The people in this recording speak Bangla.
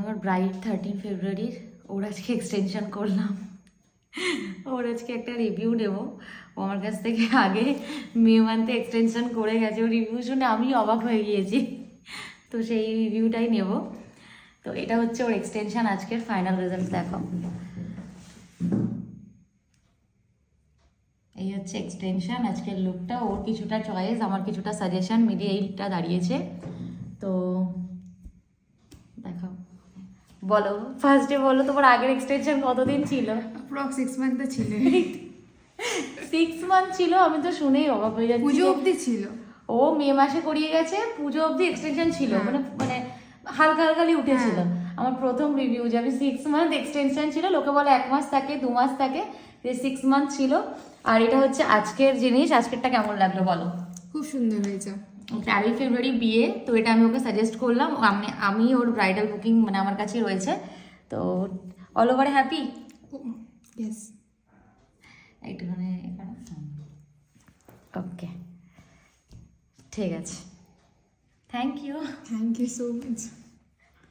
আমার ব্রাইড থার্টিন ফেব্রুয়ারির ওর আজকে এক্সটেনশন করলাম। ওর আজকে একটা রিভিউ নেব। ও আমার কাছ থেকে আগে মে মান্থে এক্সটেনশন করে গেছে। ও রিভিউ শুনে আমি অবাক হয়ে গিয়েছি। তো সেই রিভিউটাই নেব। তো এটা হচ্ছে ওর এক্সটেনশন আজকের ফাইনাল রেজাল্ট দেখো। এই হচ্ছে এক্সটেনশন আজকের লুকটা ওর কিছুটা চয়েস আমার কিছুটা সাজেশন মিলিয়ে এইটা দাঁড়িয়েছে। তো বলো ফার্স্টে বলো তোমার আগের এক্সটেনশন কতদিন ছিল? অ্যাপ্রক্স সিক্স মান্থ ছিল। সিক্স মান্থ ছিল আমি তো শুনেই অবাক হয়ে যাচ্ছি পুজো অবধি ছিল। ও মে মাসে করিয়ে গেছে পুজো অবধি এক্সটেনশন ছিল হ্যাঁ। মানে মানে হালকা হালকালি উঠেছিল। আমার প্রথম রিভিউ যে আমি সিক্স মান্থ এক্সটেনশন ছিল লোকে বলে এক মাস থাকে দু মাস থাকে যে সিক্স মান্থ ছিল। আর এটা হচ্ছে আজকের জিনিস আজকেরটা কেমন লাগল বলো? খুব সুন্দর হয়েছে। তেরোই ফেব্রুয়ারি বিয়ে তো এটা আমি ওকে সাজেস্ট করলাম। আমি আমি ওর ব্রাইডাল বুকিং মানে আমার কাছে রয়েছে। তো অল ওভার হ্যাপি ইয়েস একটুখানি ওকে ঠিক আছে। Thank you thank you so much